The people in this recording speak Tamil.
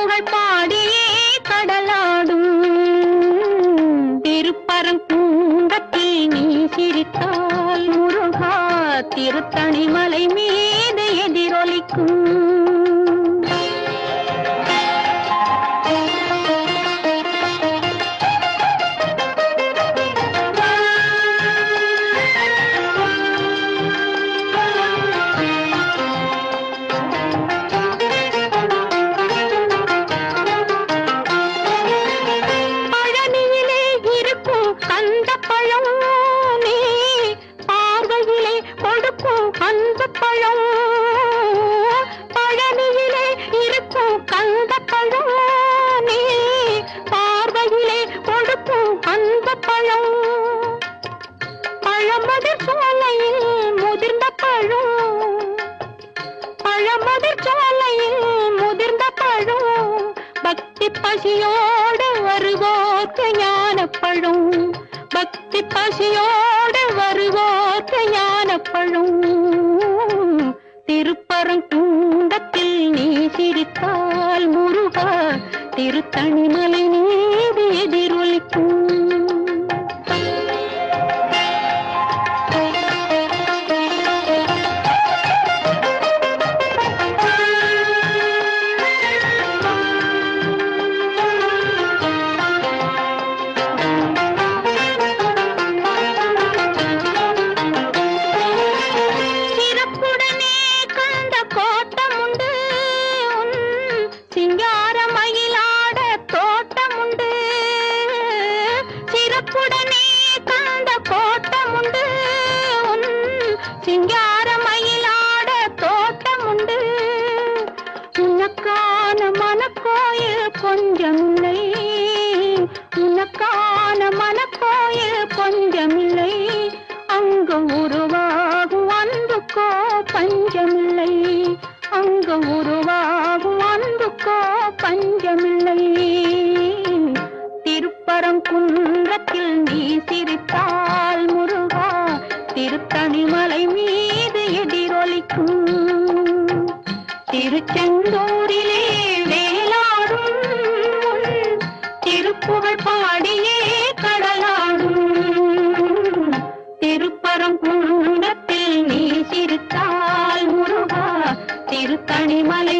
புகழ் பாடியே கடலாடும். திருப்பரங்குன்றத்தில் நீ சிரித்தால் முருகா திருத்தணிமலை மீது எதிரொலிக்கும். அந்த பழம் நீ பார்வையிலே கொடுக்கும் அந்த பழம். பழனியிலே இருக்கும் கந்த பழம் நீ பார்வையிலே கொடுக்கும் அந்த பழம். பழமதிர் சோலையில் பசியோடு வருவோக்கு ஞானப்பழும். பக்தி பசியோடு வருவோக்கு ஞானப்பழும். திருப்பரங்குன்றத்தில் நீ சிரித்தால் முருகா திருத்தணிமலை சிங்கார மயிலாட தோட்டம் உண்டு. உனக்கான மனக்கோயில் கொஞ்சமில்லை. உனக்கான மனக்கோயில் கொஞ்சமில்லை. அங்கு உருவாகும் அன்புக்கோ பஞ்சமில்லை. அங்கு உருவாகும் அன்புக்கோ பஞ்சமில்லை. திருப்பரங்குன்றத்தில் நீ சிரித்தால் திருச்செந்தூரிலே வேலாடும் திருப்புகழ் பாடியே கடலாடும். திருப்பரங்குன்றத்தில் நீ சிரித்தால் முருகா திருத்தணிமலை